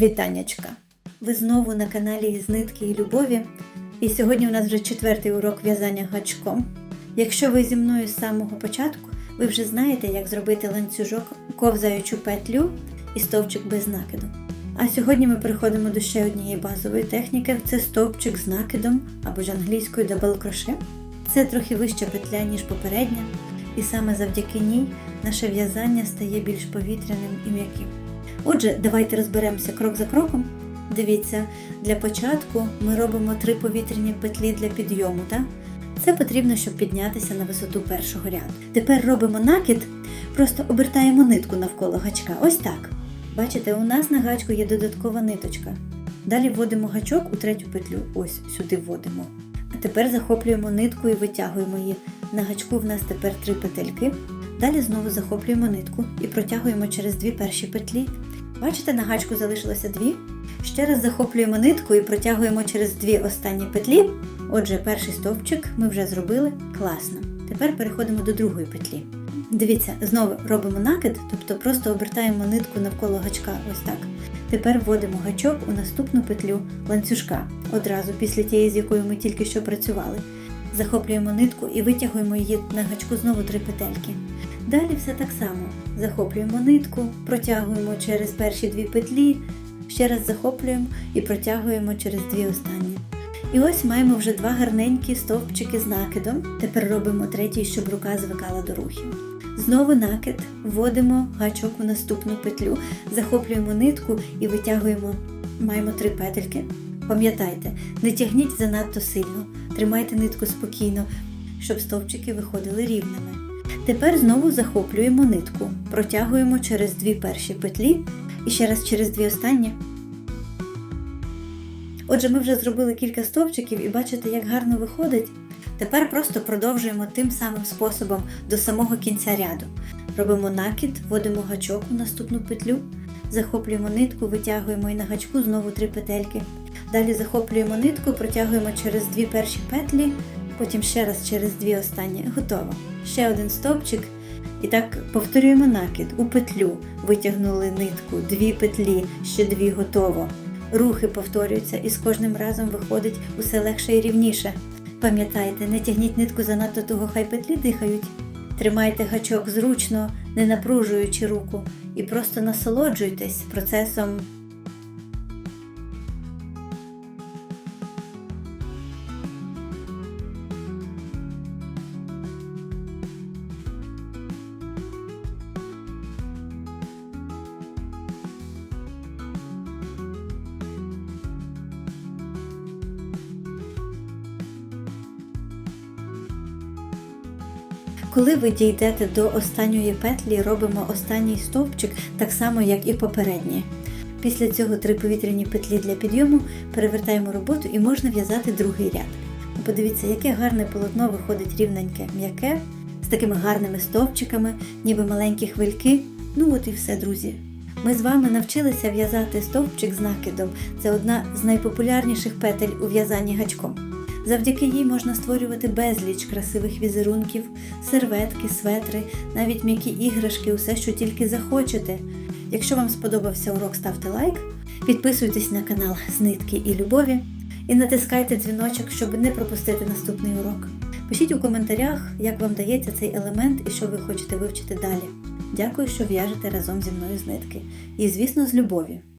Вітаннячка! Ви знову на каналі з нитки і любові. І сьогодні у нас вже четвертий урок в'язання гачком. Якщо ви зі мною з самого початку, ви вже знаєте, як зробити ланцюжок, ковзаючу петлю і стовпчик без накиду. А сьогодні ми переходимо до ще однієї базової техніки це стовпчик з накидом або ж англійською дабл кроше. Це трохи вища петля, ніж попередня, і саме завдяки ній наше в'язання стає більш повітряним і м'яким. Отже, давайте розберемося крок за кроком. Дивіться, для початку ми робимо три повітряні петлі для підйому. Так? Це потрібно, щоб піднятися на висоту першого ряду. Тепер робимо накид, просто обертаємо нитку навколо гачка. Ось так. Бачите, у нас на гачку є додаткова ниточка. Далі вводимо гачок у третю петлю. Ось сюди вводимо. А тепер захоплюємо нитку і витягуємо її. На гачку в нас тепер три петельки. Далі знову захоплюємо нитку і протягуємо через дві перші петлі. Бачите, на гачку залишилося дві. Ще раз захоплюємо нитку і протягуємо через дві останні петлі. Отже, перший стовпчик ми вже зробили класно. Тепер переходимо до другої петлі. Дивіться, знову робимо накид, тобто просто обертаємо нитку навколо гачка ось так. Тепер вводимо гачок у наступну петлю ланцюжка, одразу після тієї, з якою ми тільки що працювали. Захоплюємо нитку і витягуємо її на гачку знову три петельки. Далі все так само. Захоплюємо нитку, протягуємо через перші дві петлі, ще раз захоплюємо і протягуємо через дві останні. І ось маємо вже два гарненькі стовпчики з накидом. Тепер робимо третій, щоб рука звикала до рухів. Знову накид, вводимо гачок у наступну петлю, захоплюємо нитку і витягуємо. Маємо три петельки. Пам'ятайте, не тягніть занадто сильно, тримайте нитку спокійно, щоб стовпчики виходили рівними. Тепер знову захоплюємо нитку, протягуємо через дві перші петлі і ще раз через дві останні. Отже, ми вже зробили кілька стовпчиків і бачите, як гарно виходить. Тепер просто продовжуємо тим самим способом до самого кінця ряду. Робимо накид, вводимо гачок у наступну петлю, захоплюємо нитку, витягуємо і на гачку знову три петельки. Далі захоплюємо нитку, протягуємо через дві перші петлі, потім ще раз через дві останні. Готово. Ще один стовпчик. І так повторюємо накид у петлю. Витягнули нитку, дві петлі, ще дві готово. Рухи повторюються і з кожним разом виходить усе легше і рівніше. Пам'ятайте, не тягніть нитку занадто туго, хай петлі дихають. Тримайте гачок зручно, не напружуючи руку, і просто насолоджуйтесь процесом Коли ви дійдете до останньої петлі, робимо останній стовпчик так само, як і попередній. Після цього три повітряні петлі для підйому перевертаємо роботу і можна в'язати другий ряд. Подивіться, яке гарне полотно виходить рівненьке, м'яке, з такими гарними стовпчиками, ніби маленькі хвильки. Ну от і все, друзі. Ми з вами навчилися в'язати стовпчик з накидом. Це одна з найпопулярніших петель у в'язанні гачком. Завдяки їй можна створювати безліч красивих візерунків, серветки, светри, навіть м'які іграшки, усе, що тільки захочете. Якщо вам сподобався урок, ставте лайк, підписуйтесь на канал з нитки і любові і натискайте дзвіночок, щоб не пропустити наступний урок. Пишіть у коментарях, як вам дається цей елемент і що ви хочете вивчити далі. Дякую, що в'яжете разом зі мною з нитки. І, звісно, з любові.